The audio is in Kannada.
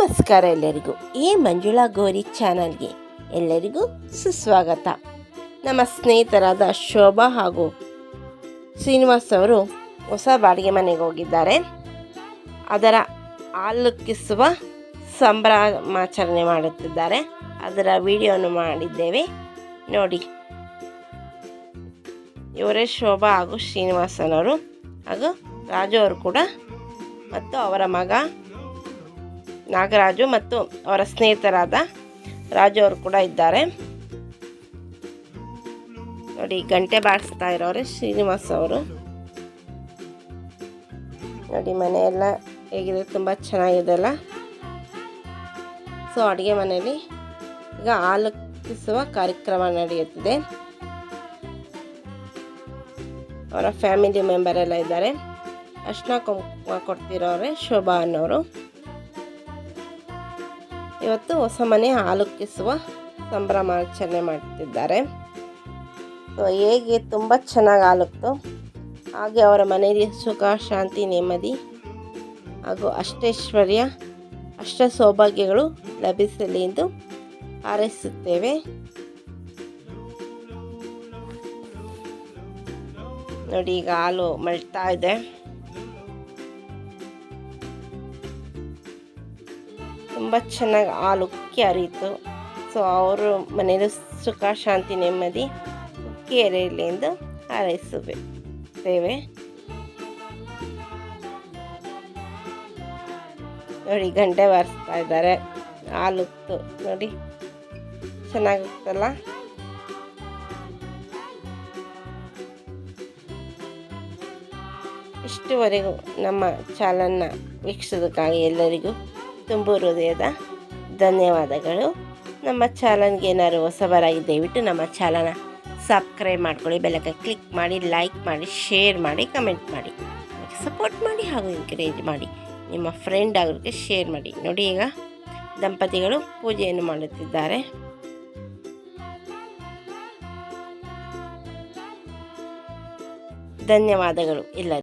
ನಮಸ್ಕಾರ ಎಲ್ಲರಿಗೂ ಈ ಮಂಜುಳಾ ಗೌರಿ ಚಾನಲ್ಗೆ ಎಲ್ಲರಿಗೂ ಸುಸ್ವಾಗತ. ನಮ್ಮ ಸ್ನೇಹಿತರಾದ ಶೋಭಾ ಹಾಗೂ ಶ್ರೀನಿವಾಸ್ ಅವರು ಹೊಸ ಬಾಡಿಗೆ ಮನೆಗೆ ಹೋಗಿದ್ದಾರೆ. ಅದರ ಆಲೋಕಿಸುವ ಸಂಭ್ರಮಾಚರಣೆ ಮಾಡುತ್ತಿದ್ದಾರೆ. ಅದರ ವಿಡಿಯೋನು ಮಾಡಿದ್ದೇವೆ. ನೋಡಿ. ಇವರೇ ಶೋಭಾ ಹಾಗೂ ಶ್ರೀನಿವಾಸನವರು ಹಾಗೂ ರಾಜು ಅವರು ಕೂಡ ಮತ್ತು ಅವರ ಮಗ ನಾಗರಾಜು ಮತ್ತು ಅವರ ಸ್ನೇಹಿತರಾದ ರಾಜು ಅವರು ಕೂಡ ಇದ್ದಾರೆ. ನೋಡಿ, ಗಂಟೆ ಬಾರಿಸ್ತಾ ಇರೋರೆ ಶ್ರೀನಿವಾಸ್ ಅವರು. ನೋಡಿ ಮನೆಯೆಲ್ಲ ಹೇಗಿದೆ? ತುಂಬ ಚೆನ್ನಾಗಿದೆ ಅಲ್ಲ? ಸೊ, ಅಡುಗೆ ಮನೆಯಲ್ಲಿ ಈಗ ಆಲೋಕಿಸುವ ಕಾರ್ಯಕ್ರಮ ನಡೆಯುತ್ತಿದೆ. ಅವರ ಫ್ಯಾಮಿಲಿ ಮೆಂಬರ್ ಎಲ್ಲ ಇದ್ದಾರೆ. ಅರ್ಶನ ಕುಂಕುಮ ಕೊಡ್ತಿರೋರೆ ಶೋಭಾ ಅನ್ನೋರು. ಇವತ್ತು ಹೊಸ ಮನೆ ಆಲೋಕಿಸುವ ಸಂಭ್ರಮಾಚರಣೆ ಮಾಡ್ತಿದ್ದಾರೆ. ಹೇಗೆ ತುಂಬ ಚೆನ್ನಾಗಿ ಹಾಲುಕ್ತು ಹಾಗೆ ಅವರ ಮನೆಯಲ್ಲಿ ಸುಖ, ಶಾಂತಿ, ನೆಮ್ಮದಿ ಹಾಗೂ ಅಷ್ಟೈಶ್ವರ್ಯ, ಅಷ್ಟ ಸೌಭಾಗ್ಯಗಳು ಲಭಿಸಲಿ ಎಂದು ಹಾರೈಸುತ್ತೇವೆ. ನೋಡಿ, ಈಗ ಹಾಲು ಮಳ್ತಾ ಇದೆ. ತುಂಬ ಚೆನ್ನಾಗಿ ಹಾಲು ಉಕ್ಕಿ ಹರಿಯಿತು. ಸೊ ಅವರು ಮನೇಲಿ ಸುಖ, ಶಾಂತಿ, ನೆಮ್ಮದಿ, ಉಕ್ಕಿ ಹರಿಯಲಿ ಎಂದು ಹಾರೈಸುತ್ತೇವೆ. ನೋಡಿ, ಗಂಟೆ ಬಾರಿಸ್ತಾ ಇದ್ದಾರೆ. ಹಾಲು ಉಕ್ತು ನೋಡಿ ಚೆನ್ನಾಗುತ್ತಲ್ಲ ಇಷ್ಟುವರೆಗೂ ನಮ್ಮ ಚಾಲನ್ನ ವೀಕ್ಷಿಸೋದಕ್ಕಾಗಿ ಎಲ್ಲರಿಗೂ ತುಂಬು ಹೃದಯದ ಧನ್ಯವಾದಗಳು. ನಮ್ಮ ಚಾನಲ್ಗೆ ಏನಾದ್ರು ಹೊಸಬರಾಗಿ ದಯವಿಟ್ಟು ನಮ್ಮ ಚಾನಲ್ನ ಸಬ್ಸ್ಕ್ರೈಬ್ ಮಾಡ್ಕೊಳ್ಳಿ ಬೆಲ್ಲಕ್ಕೆ ಕ್ಲಿಕ್ ಮಾಡಿ, ಲೈಕ್ ಮಾಡಿ, ಶೇರ್ ಮಾಡಿ, ಕಮೆಂಟ್ ಮಾಡಿ. ಸಪೋರ್ಟ್ ಮಾಡಿ ಹಾಗೂ ಎಂಕರೇಜ್ ಮಾಡಿ. ನಿಮ್ಮ ಫ್ರೆಂಡ್ ಅವ್ರಿಗೆ ಶೇರ್ ಮಾಡಿ. ನೋಡಿ ಈಗ ದಂಪತಿಗಳು ಪೂಜೆಯನ್ನು ಮಾಡುತ್ತಿದ್ದಾರೆ. ಧನ್ಯವಾದಗಳು ಎಲ್ಲ